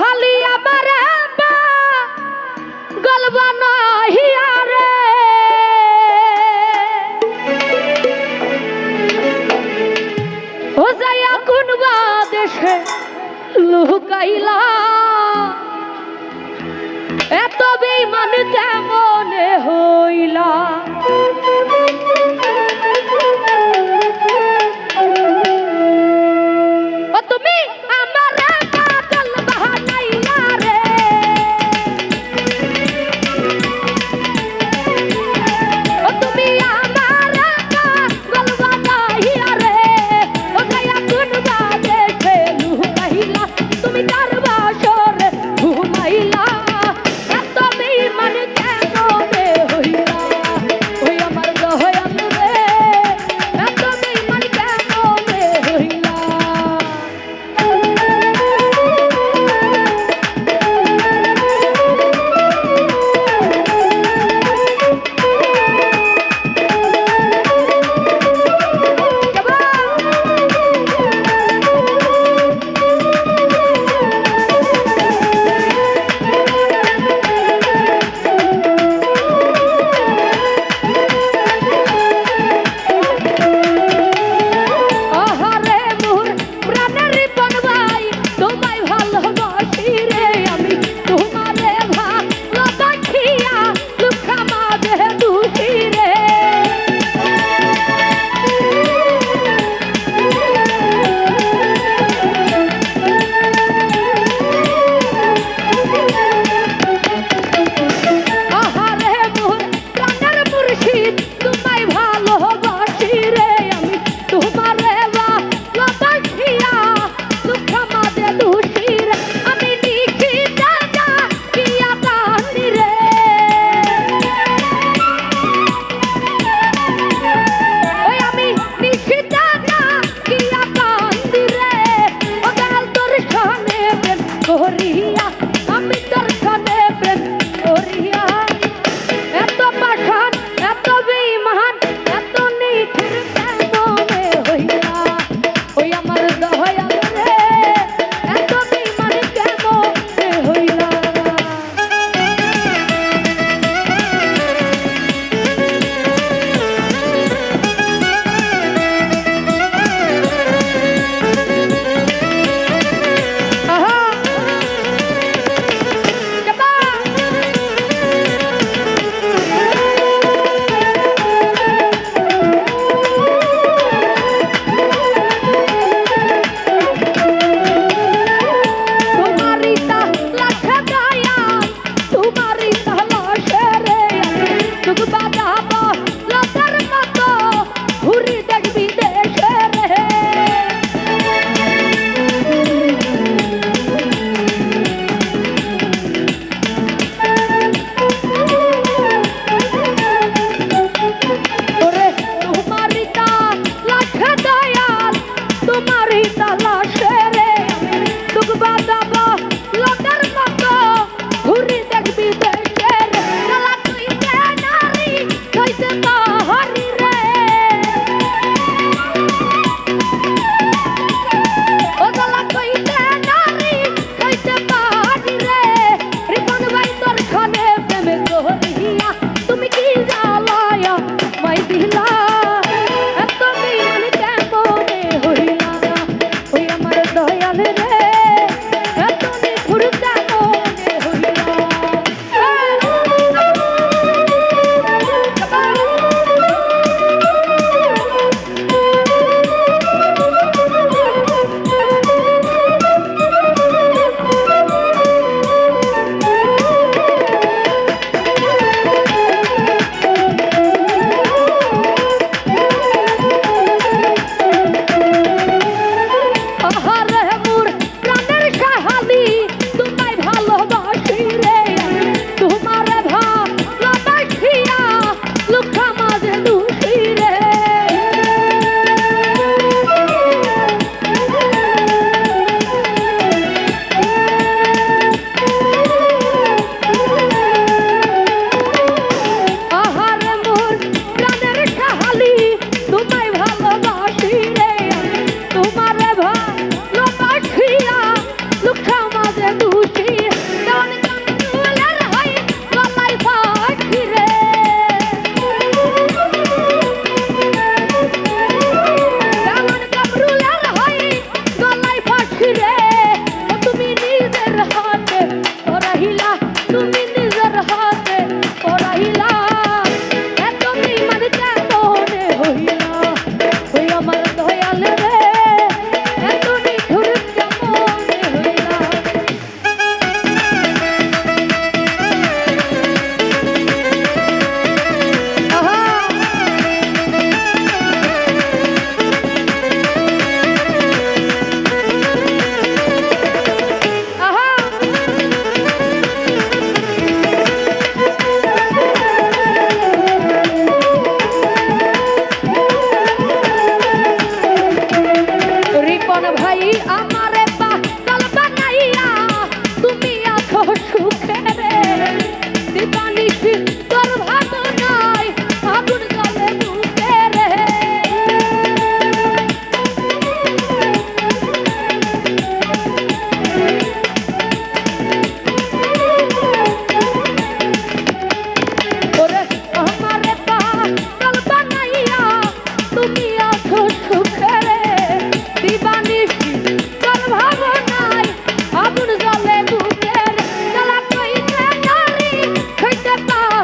হলি আমার গলব নহিয়ারে ও যাইয়া কোন দেশে লুকাইলা। এত বেইমান কেমনে হইলা? Hit.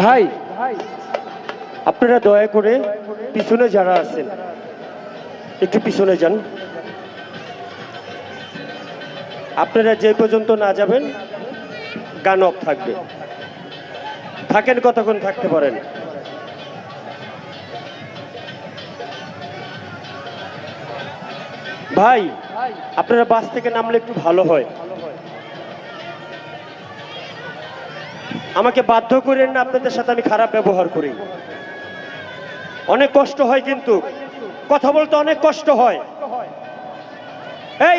ভাই আপনারা দয়া করে পিছনে যারা আছেন একটু পিছনে যান। আপনারা যে পর্যন্ত না যাবেন গান অফ থাকবে। থাকেন কতক্ষণ থাকতে পারেন? ভাই আপনারা বাস থেকে নামলে একটু ভালো হয়। আমাকে বাধ্য করেন না, আপনাদের সাথে আমি খারাপ ব্যবহার করি। অনেক কষ্ট হয় কিন্তু, কথা বলতে অনেক কষ্ট হয়। এই